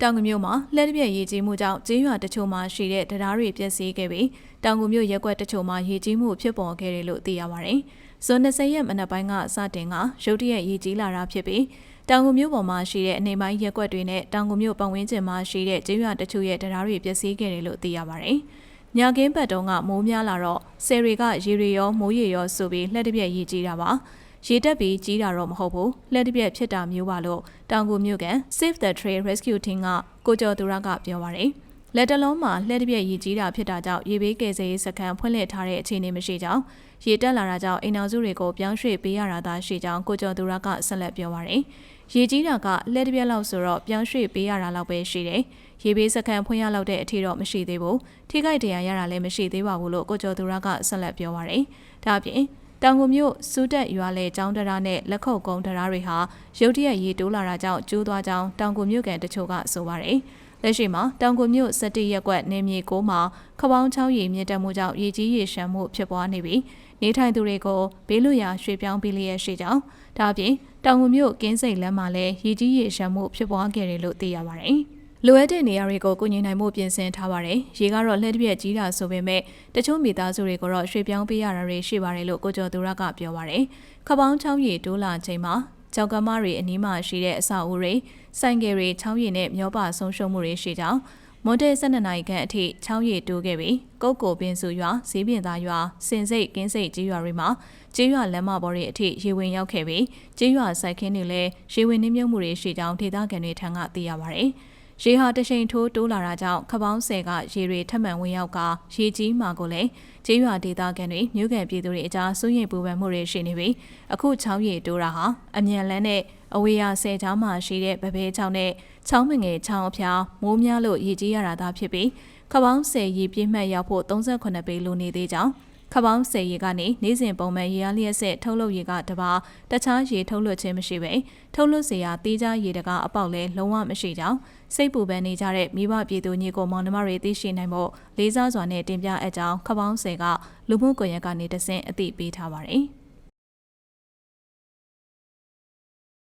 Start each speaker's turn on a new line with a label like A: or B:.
A: တောင်ငူမြို့မှာလက်တစ်ပြက်ရေကြီးမှုကြောင့်ကျေးရွာတချို့မှာရှိတဲ့တရားတွေပျက်စီးခဲ့ပြီးတောင်ငူမြို့ရက်ကွက်တချို့မှာရေကြီးမှုဖြစ်ပေါ်ခဲ့တယ်လို့သိရပါတယ်။ဇွန်20ရက်မနက်ပိုင်းကစတင်ကရုတ်တရက်ရေကြီးလာတာဖြစ်ပြီးတောင်ငူမြို့ပေါ်မှာရှိတဲ့အနေပိုင်းရက်ကွက်တွေနဲ့တောင်ငူမြို့ပတ်ဝန်းကျင်မှာရှိတဲ့ကျေးရွာတချို့ရဲ့တရားတွေပျက်စီးခဲ့တယ်လို့သိရပါတယ်။ညကင်းဘက်တုန်းကမိုးများလာတော့ဆယ်တွေကရေရီရောမိုးရေရောဆိုပြီးလက်တစ်ပြက်ရေကြီးတာပါ။ ရေတက်ပြီးကြီးတာတော့မဟုတ်ဘူးလက်တစ်ပြက်ဖြစ်တာမျိုးပါလို့တောင်ကူမြို့ကန် Save the Trail Rescue Team ကကိုကျော်သူရကပြောပါရယ်လက်တလုံးမှာလက်တစ်ပြက်ရေကြီးတာဖြစ်တာကြောင့်ရေဘေးကယ်ဆယ်ရေးစခန်းဖွင့်လှစ်ထားတဲ့အခြေအနေမရှိကြောင်းရေတက်လာတာကြောင့်အိမ်တော်စုတွေကိုပြောင်းရွှေ့ပေးရတာသာရှိကြောင်းကိုကျော်သူရကဆက်လက်ပြောပါရယ်ရေကြီးတာကလက်တစ်ပြက်လောက်ဆိုတော့ပြောင်းရွှေ့ပေးရတာလောက်ပဲရှိတယ်ရေဘေးစခန်းဖွင့်ရလောက်တဲ့အထိတော့မရှိသေးဘူးထိခိုက်တရားရတာလည်းမရှိသေးပါဘူးလို့ကိုကျော်သူရကဆက်လက်ပြောပါရယ်ဒါအပြင် တောင်ကိုမြို့စူးတက်ရွာလေចောင်းတရားနဲ့လက်ခုပ်ကုန်းတရားတွေဟာရုတ်တရက်ရေတိုးလာတာကြောင့်ကျိုးသွားကြောင်းတောင်ကိုမြို့ကန်တချို့ကဆိုပါတယ်။လက်ရှိမှာတောင်ကိုမြို့စတိရက်ကွက်နေမြေကိုမှာခပောင်းချောင်းရေမြင့်တက်မှုကြောင့်ရေကြီးရေရှမ်းမှုဖြစ်ပွားနေပြီးနေထိုင်သူတွေကိုဘေးလွတ်ရာရွှေ့ပြောင်းပေးလျက်ရှိကြောင်းဒါအပြင်တောင်ကိုမြို့ကင်းစိတ်လမ်းမှာလည်းရေကြီးရေရှမ်းမှုဖြစ်ပွားခဲ့တယ်လို့သိရပါတယ်။ လိုအပ်တဲ့နေရာတွေကိုကုညီနိုင်မှုပြင်ဆင်ထားပါတယ်။ရေကတော့လက်တစ်ပြက်ကြီးတာဆိုပေမဲ့တချို့မိသားစုတွေကိုတော့ရွှေ့ပြောင်းပေးရတာတွေရှိပါတယ်လို့ကိုကျော်သူရကပြောပါတယ်။ခပောင်းချောင်းရီတိုးလာချိန်မှာကြောက်ကမတွေအနီးမှာရှိတဲ့အဆောက်အဦတွေဆိုင်ကယ်တွေချောင်းရီနဲ့မျောပါဆုံးရှုံးမှုတွေရှိကြောင်းမွန်တဲ12နိုင်ခန့်အထိချောင်းရီတိုးခဲ့ပြီးကုတ်ကိုပင်စုရွာဈေးပြင်သားရွာစင်စိတ်ကင်းစိတ်ကြီးရွာတွေမှာကျေးရွာလမ်းမပေါ်တွေအထိရေဝင်ရောက်ခဲ့ပြီးကျေးရွာစိုက်ခင်းတွေလည်းရေဝင်နှိမ့်မြုပ်မှုတွေရှိကြောင်းဒေသခံတွေထံကသိရပါတယ်။ ရေဟာတရှိန်ထိုးတိုးလာတာကြောင့်ခပောင်းဆယ်ကရေတွေထပ်မံဝင်ရောက်ကရေကြီးမှာကိုလည်းကျေးရွာဒေသခံတွေမြို့ကန်ပြည်သူတွေအကြားစိုးရိမ်ပူပန်မှုတွေရှိနေပြီးအခုချောင်းရီတိုးတာဟာအမြန်လန်းနဲ့အဝေးရဆယ်ချောင်းမှာရှိတဲ့ဗဘဲချောင်းနဲ့ချောင်းမငယ်ချောင်းအဖျားမိုးများလို့ရေကြီးရတာသာဖြစ်ပြီးခပောင်းဆယ်ရေပြည့်မှတ်ရောက်ဖို့38ပေလိုနေသေးကြောင်း ခပောင်းစေရီကနေနေ့စဉ်ပုံမှန်ရေအားလျက်ဆက်ထုတ်လုပ်ရေကတပါတခြားရေထုတ်လွှတ်ခြင်းမရှိပဲထုတ်လွှတ်စေရာတေးကြရေတကအပေါက်လဲလုံးဝမရှိကြောင်းစိတ်ပူပန်နေကြတဲ့မိဘပြည်သူညီကိုမောင်နှမတွေသိရှိနိုင်ဖို့လေးစားစွာနဲ့တင်ပြအပ်ကြောင်းခပောင်းစေကလူမှုကွန်ရက်ကနေတဆင့်အသိပေးထားပါတယ်။